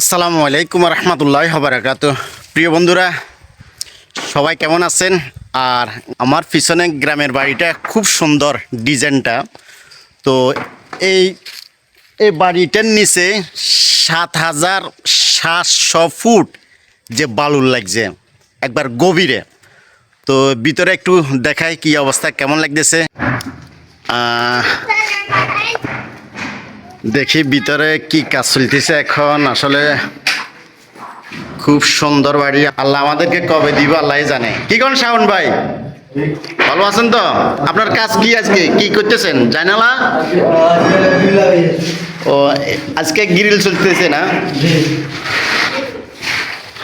আসসালামু আলাইকুম রহমতুল্লাহ হবারাকাত প্রিয় বন্ধুরা, সবাই কেমন আছেন? আর আমার পিছনে গ্রামের বাড়িটা খুব সুন্দর ডিজাইনটা। তো এই এই বাড়িটার নিচে সাত হাজার সাতশো ফুট যে বালুর লাগছে, একবার গভীরে। তো ভিতরে একটু দেখায় কি অবস্থা, কেমন লাগতেছে? দেখি ভিতরে কি কাজ চলতেছে এখন। আসলে খুব সুন্দর বাড়ি। আল্লাহ আমাদেরকে কবে দিব আল্লাহ জানে। কি কোন শাওন ভাই? ভালো আছেন তো? আপনার কাজ কি আজকে? কি করতেছেন? জানালা? ও, আজকে গ্রিল চলতেছে না?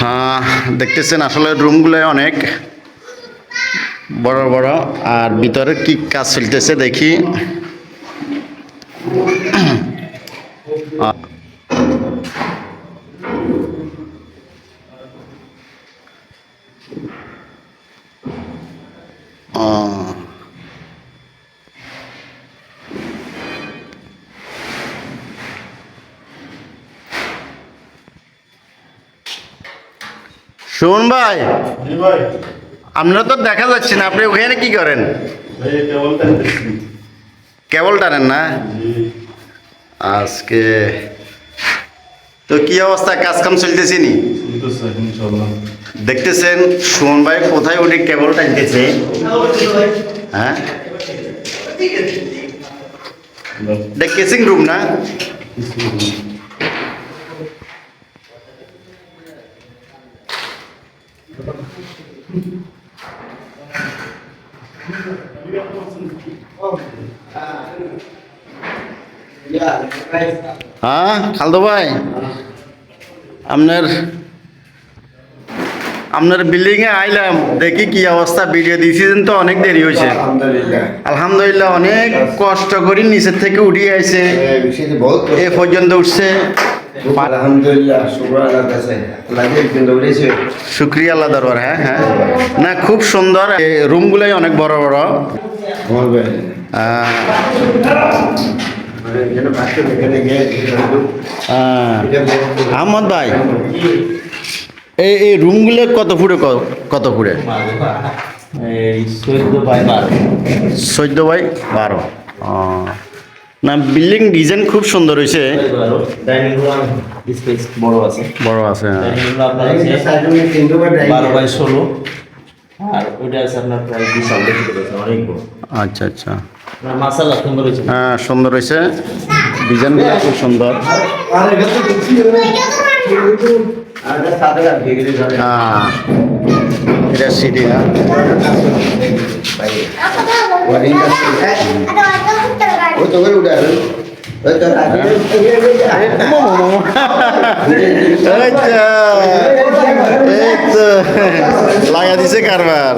হ্যাঁ দেখতেছেন আসলে রুমগুলো অনেক বড় বড়। আর ভিতরে কি কাজ চলতেছে দেখি। শুন ভাই ভাই। আপনারা তো দেখা যাচ্ছে না আপনি ওখানে কি করেন? কেবল টানেন না? আজকে তো কি অবস্থা? কাজ কাম চলতেছে নি দেখতেছেন সুমন ভাই কোথায়? উঠে কেবল টানতেছে হ্যাঁ? এটা কেসিং রুম না? হ্যাঁ খালদো ভাই? আপনার আপনার বিল্ডিং এ আইলাম দেখি কি অবস্থা ভিডিও দিয়েছিলেন তো অনেক দেরি হয়েছে। আলহামদুলিল্লাহ। অনেক কষ্ট করে নিচের থেকে উঠিয়ে বহুত এ পর্যন্ত উঠছে। শুক্রিয়া আল্লাহ দরবার হ্যাঁ হ্যাঁ। না খুব সুন্দর। রুমগুলোই অনেক বড় বড়। আহমদ ভাই এই এই রুমগুলো কত ফুটে কত ফুটে? চোদ্দ বাই বারো। চোদ্দ বাই বারো না বিল্ডিং ডিজাইন খুব সুন্দর হয়েছে। বড় আছে বড় আছে হ্যাঁ। আছে বারো বাই ষোলো। আর ওইটা আছে আপনার প্রায় বিশাল দেখতে অনেক বড়। আচ্ছা আচ্ছা। হ্যাঁ সুন্দর হয়েছে ডিজাইনগুলো খুব সুন্দর আরে সাদা হ্যাঁ এটা সিঁড়ি হ্যাঁ ওয়ারিং আছে ও তো করে উঠা ওই তো আগে এই তো, এই তো, লাগা দিছে কারবার